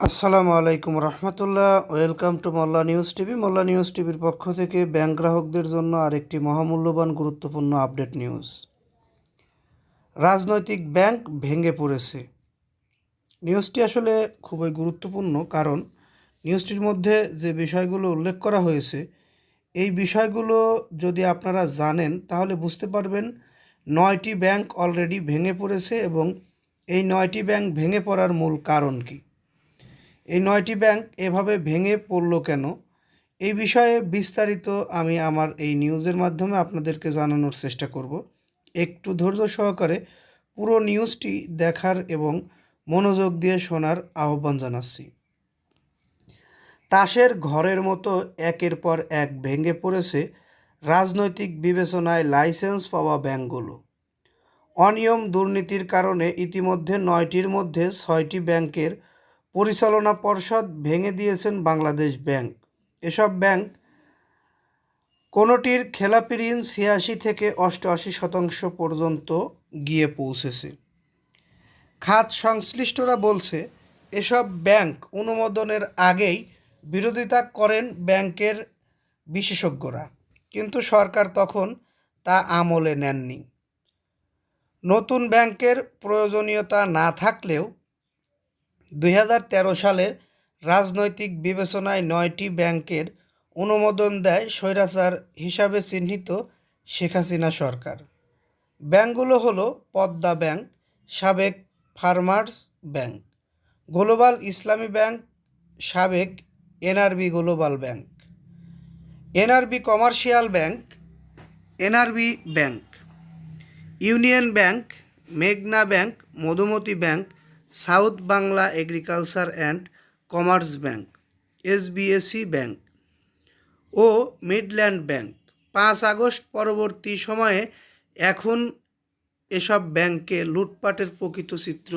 আসসালামু আলাইকুম রহমতুল্লাহ। Welcome to Molla news TV. Molla news টিভির পক্ষ থেকে ব্যাংক গ্রাহকদের জন্য আরেকটি মহামূল্যবান, গুরুত্বপূর্ণ আপডেট নিউজ। রাজনৈতিক ব্যাংক ভেঙে পড়েছে। নিউজটি আসলে খুবই গুরুত্বপূর্ণ কারণ নিউজটির মধ্যে যে বিষয়গুলো উল্লেখ করা হয়েছে, এই বিষয়গুলো যদি আপনারা জানেন, তাহলে বুঝতে পারবেন নয়টি ব্যাংক অলরেডি ভেঙে পড়েছে এবং এই নয়টি ব্যাংক ভেঙে পড়ার মূল কারণ কী। এই নয়টি ব্যাংক এভাবে ভেঙে পড়ল কেন? এই বিষয়ে বিস্তারিত আমি আমার এই নিউজের মাধ্যমে আপনাদেরকে জানানোর চেষ্টা করব। একটু ধৈর্য সহকারে পুরো নিউজটি দেখার এবং মনোযোগ দিয়ে শোনার আহ্বান জানাচ্ছি। তাসের ঘরের মতো একের পর এক ভেঙে পড়েছে রাজনৈতিক বিবেচনায় লাইসেন্স পাওয়া ব্যাংকগুলো। অনিয়ম দুর্নীতির কারণে ইতিমধ্যে নয়টির মধ্যে ছয়টি ব্যাংকের পরিচালনা পর্ষদ ভেঙে দিয়েছেন বাংলাদেশ ব্যাংক। এসব ব্যাংক কোনোটির খেলাপি ঋণ ছিয়াশি থেকে অষ্টআশি শতাংশ পর্যন্ত গিয়ে পৌঁছেছে। খাত সংশ্লিষ্টরা বলছে, এসব ব্যাংক অনুমোদনের আগেই বিরোধিতা করেন ব্যাংকের বিশেষজ্ঞরা, কিন্তু সরকার তখন তা আমলে নেননি। নতুন ব্যাংকের প্রয়োজনীয়তা না থাকলেও দু হাজার তেরো সালের রাজনৈতিক বিবেচনায় নয়টি ব্যাংকের অনুমোদন দেয় স্বৈরাচার হিসাবে চিহ্নিত শেখ হাসিনা সরকার। ব্যাংকগুলো হলো পদ্মা ব্যাংক, সাবেক farmers bank, global Islami bank, সাবেক NRB global bank, NRB commercial bank, NRB bank, union bank, মেঘনা bank, Madhumati bank south Bangla agriculture and commerce bank SBAC bank O Midland bank. পাঁচ আগস্ট পরবর্তী সময়ে এখন এসব ব্যাংকে লুটপাটের প্রকৃত চিত্র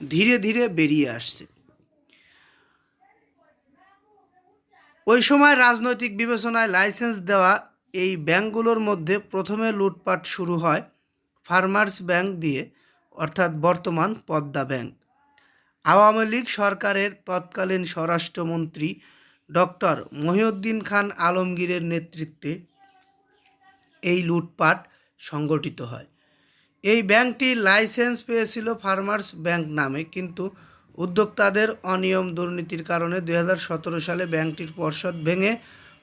ধীরে ধীরে বেরিয়ে আসছে। ওই সময় রাজনৈতিক বিবেচনায় লাইসেন্স দেওয়া এই ব্যাংকগুলোর মধ্যে প্রথমে লুটপাট শুরু হয় ফার্মার্স ব্যাংক দিয়ে, অর্থাৎ বর্তমান পদ্মা ব্যাংক। আওয়ামী লীগ সরকারের তৎকালীন স্বরাষ্ট্রমন্ত্রী ডক্টর মহিউদ্দিন খান আলমগীরের নেতৃত্বে এই লুটপাট সংগঠিত হয়। এই ব্যাংকটি লাইসেন্স পেয়েছিল ফার্মার্স ব্যাংক নামে, কিন্তু উদ্যোক্তাদের অনিয়ম দুর্নীতির কারণে দু হাজার সতেরো সালে ব্যাংকটির পর্ষদ ভেঙে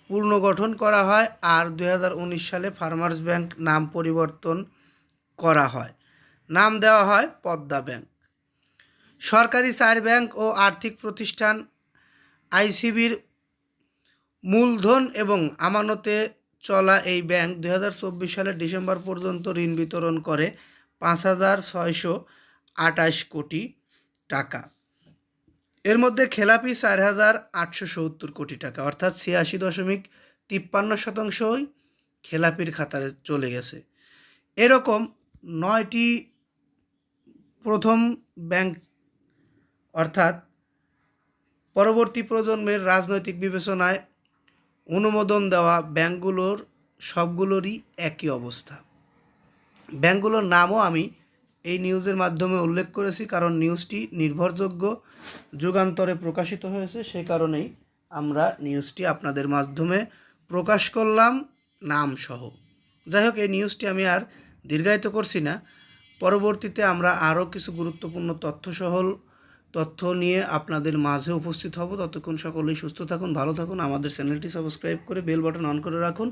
পুনর্গঠন করা হয় আর দু হাজার উনিশ সালে ফার্মার্স ব্যাংক নাম পরিবর্তন করা হয়। নাম দেওয়া হয় পদ্মা ব্যাংক। সরকারি চার ব্যাংক ও আর্থিক প্রতিষ্ঠান, আইসিবির মূলধন এবং আমানতে চলা এই ব্যাংক দু হাজার চব্বিশ সালের ডিসেম্বর পর্যন্ত ঋণ বিতরণ করে পাঁচ হাজার ছয়শো আটাইশ কোটি টাকা। এর মধ্যে খেলাপি চার হাজার আটশো সত্তর কোটি টাকা, অর্থাৎ ছিয়াশি দশমিক তিপ্পান্ন শতাংশই খেলাপির খাতারে চলে গেছে। এরকম নয়টি প্রথম ব্যাংক অর্থাৎ পরবর্তী প্রজন্মের রাজনৈতিক বিবেচনায় অনুমোদন দেওয়া ব্যাংকগুলোর সবগুলোরই একই অবস্থা। ব্যাংকগুলোর নামও আমি এই নিউজের মাধ্যমে উল্লেখ করেছি কারণ নিউজটি নির্ভরযোগ্য যুগান্তরে প্রকাশিত হয়েছে, সে কারণেই আমরা নিউজটি আপনাদের মাধ্যমে প্রকাশ করলাম নাম সহ। যাই হোক, এই নিউজটি আমি আর দীর্ঘায়িত করছি না। পরবর্তীতে আমরা আরও কিছু গুরুত্বপূর্ণ তথ্যসহল তথ্য নিয়ে আপনাদের মাঝে উপস্থিত হব। ততক্ষণ সকলেই সুস্থ থাকুন, ভালো থাকুন। আমাদের চ্যানেলটি সাবস্ক্রাইব করে বেল বাটন অন করে রাখুন।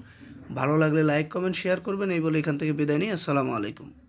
ভালো লাগলে লাইক, কমেন্ট, শেয়ার করবেন। এই বলে এখান থেকে বিদায় নিই। আসসালামু আলাইকুম।